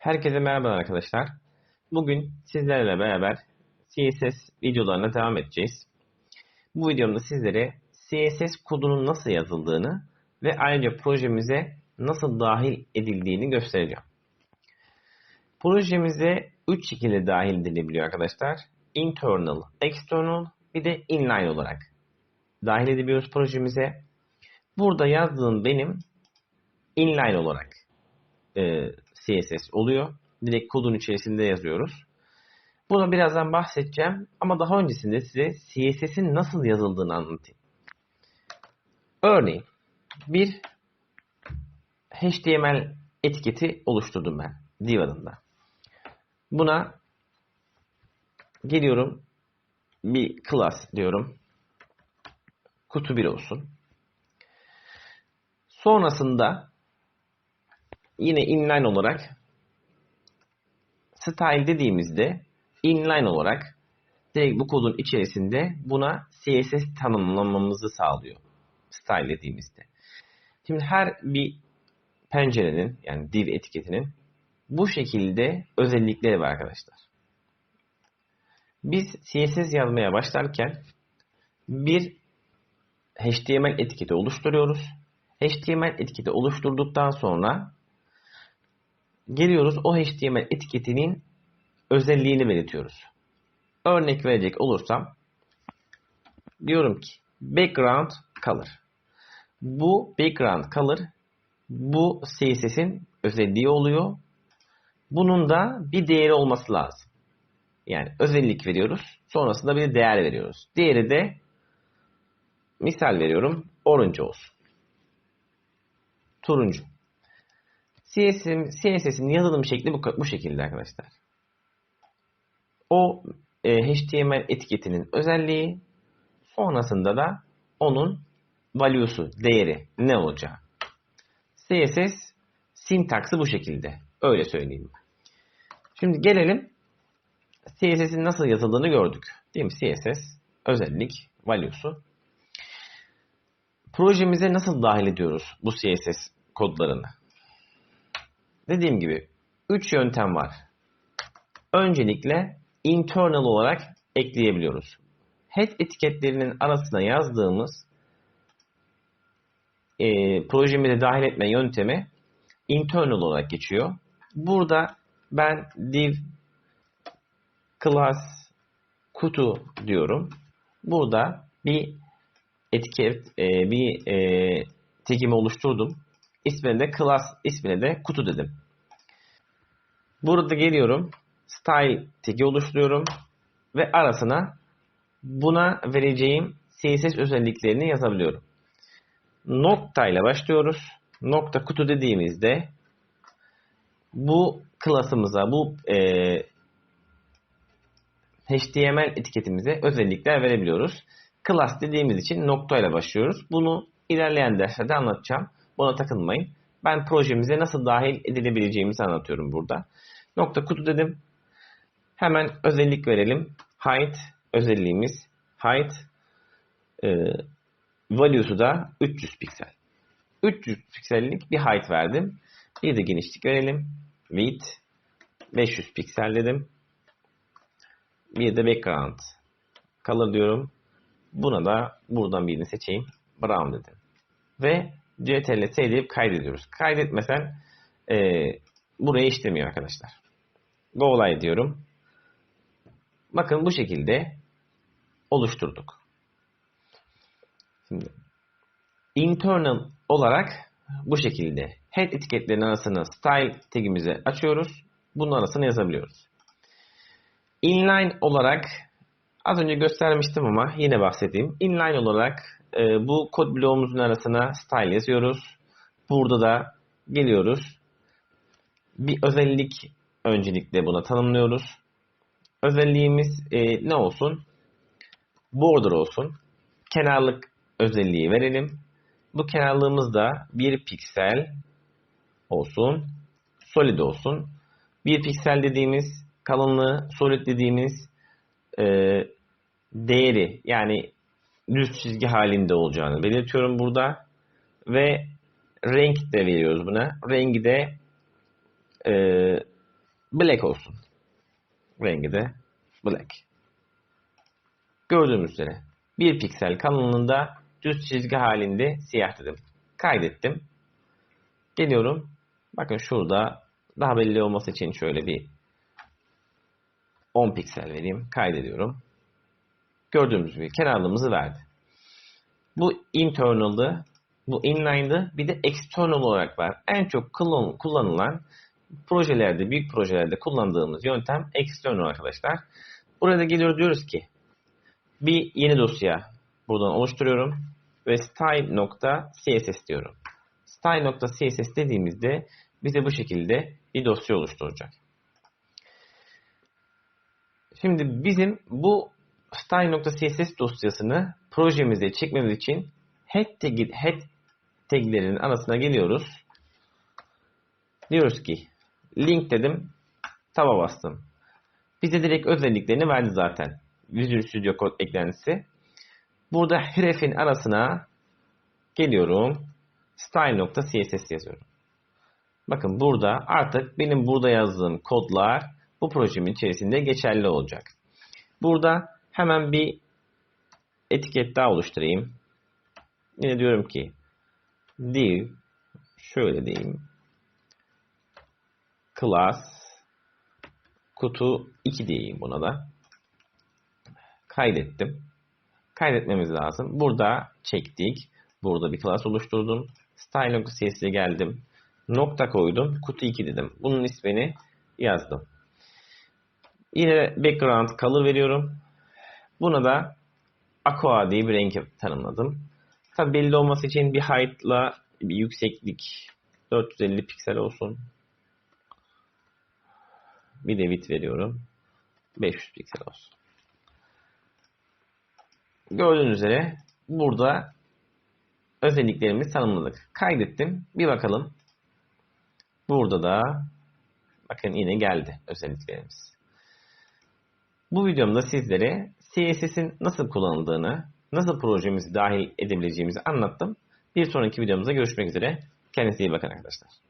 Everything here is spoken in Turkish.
Herkese merhaba arkadaşlar. Bugün sizlerle beraber CSS videolarına devam edeceğiz. Bu videomda sizlere CSS kodunun nasıl yazıldığını ve ayrıca projemize nasıl dahil edildiğini göstereceğim. Projemize 3 şekilde dahil edilebiliyor arkadaşlar. Internal, external bir de inline olarak dahil edebiliyoruz projemize. Burada yazdığım benim inline olarak e, CSS oluyor. Direkt kodun içerisinde yazıyoruz. Buna birazdan bahsedeceğim ama daha öncesinde size CSS'in nasıl yazıldığını anlatayım. Örneğin bir HTML etiketi oluşturdum ben div adında. Buna geliyorum bir class diyorum. Kutu 1 olsun. Sonrasında yine inline olarak style dediğimizde inline olarak direkt bu kodun içerisinde buna CSS tanımlamamızı sağlıyor. Style dediğimizde. Şimdi her bir pencerenin yani div etiketinin bu şekilde özellikleri var arkadaşlar. Biz CSS yazmaya başlarken bir HTML etiketi oluşturuyoruz. HTML etiketi oluşturduktan sonra geliyoruz o HTML etiketinin özelliğini belirtiyoruz. Örnek verecek olursam diyorum ki background color. Bu background color bu CSS'in özelliği oluyor. Bunun da bir değeri olması lazım. Yani özellik veriyoruz. Sonrasında bir değer veriyoruz. Değeri de misal veriyorum orange olsun. Turuncu. CSS'in CSS yazılım şekli bu, bu şekilde arkadaşlar. O e, HTML etiketinin özelliği sonrasında da onun value'su, değeri ne olacağı. CSS sintaksı bu şekilde. Öyle söyleyeyim. Şimdi gelelim CSS'in nasıl yazıldığını gördük. Değil mi? CSS özellik, value'su. Projemize nasıl dahil ediyoruz bu CSS kodlarını? Dediğim gibi 3 yöntem var. Öncelikle internal olarak ekleyebiliyoruz. Head etiketlerinin arasına yazdığımız e, projemize dahil etme yöntemi internal olarak geçiyor. Burada ben div class kutu diyorum. Burada bir etiket, e, bir e, tekimi oluşturdum. İsmine de class, ismine de kutu dedim. Burada geliyorum. Style tagi oluşturuyorum. Ve arasına buna vereceğim CSS özelliklerini yazabiliyorum. Nokta ile başlıyoruz. Nokta kutu dediğimizde bu klasımıza, bu e, HTML etiketimize özellikler verebiliyoruz. Class dediğimiz için nokta ile başlıyoruz. Bunu ilerleyen derslerde anlatacağım. Buna takılmayın. Ben projemize nasıl dahil edilebileceğimizi anlatıyorum burada. Nokta kutu dedim. Hemen özellik verelim. Height özelliğimiz height e, value'su da 300 piksel. 300 piksellik bir height verdim. Bir de genişlik verelim. Width 500 piksel dedim. Bir de background color diyorum. Buna da buradan birini seçeyim. Brown dedim. Ve CTRL S deyip kaydediyoruz. Kaydetmesen e, buraya işlemiyor arkadaşlar. Go live diyorum. Bakın bu şekilde oluşturduk. Şimdi internal olarak bu şekilde head etiketlerinin arasını style tagimizi açıyoruz. Bunun arasını yazabiliyoruz. Inline olarak az önce göstermiştim ama yine bahsedeyim. Inline olarak e, bu kod bloğumuzun arasına style yazıyoruz. Burada da geliyoruz. Bir özellik öncelikle buna tanımlıyoruz. Özelliğimiz e, ne olsun? Border olsun. Kenarlık özelliği verelim. Bu kenarlığımız da bir piksel olsun. Solid olsun. Bir piksel dediğimiz kalınlığı, solid dediğimiz e, değeri yani düz çizgi halinde olacağını belirtiyorum burada. Ve renk de veriyoruz buna. Rengi de e, black olsun. Rengi de black. Gördüğümüz üzere bir piksel kalınlığında düz çizgi halinde siyah dedim. Kaydettim. Geliyorum. Bakın şurada daha belli olması için şöyle bir 10 piksel vereyim. Kaydediyorum. Gördüğümüz gibi kenarlığımızı verdi. Bu internal'dı. Bu inline'dı. Bir de external olarak var. En çok kullan- kullanılan projelerde, büyük projelerde kullandığımız yöntem external arkadaşlar. Burada geliyor diyoruz ki bir yeni dosya buradan oluşturuyorum ve style.css diyorum. Style.css dediğimizde bize bu şekilde bir dosya oluşturacak. Şimdi bizim bu style.css dosyasını projemize çekmemiz için head, tag, head taglerinin arasına geliyoruz. Diyoruz ki link dedim taba bastım. Bize direkt özelliklerini verdi zaten. Visual Studio Code eklentisi. Burada href'in arasına geliyorum. Style.css yazıyorum. Bakın burada artık benim burada yazdığım kodlar bu projemin içerisinde geçerli olacak. Burada hemen bir etiket daha oluşturayım. Yine diyorum ki div şöyle diyeyim class kutu 2 diyeyim buna da. Kaydettim. Kaydetmemiz lazım. Burada çektik. Burada bir class oluşturdum. Style.cs'e geldim. Nokta koydum. Kutu 2 dedim. Bunun ismini yazdım. Yine background color veriyorum. Buna da aqua diye bir renk tanımladım. Tabi belli olması için bir height'la bir yükseklik 450 piksel olsun. Bir de width veriyorum. 500 piksel olsun. Gördüğünüz üzere burada özelliklerimizi tanımladık. Kaydettim. Bir bakalım. Burada da bakın yine geldi özelliklerimiz. Bu videomda sizlere CSS'in nasıl kullanıldığını, nasıl projemizi dahil edebileceğimizi anlattım. Bir sonraki videomuzda görüşmek üzere. Kendinize iyi bakın arkadaşlar.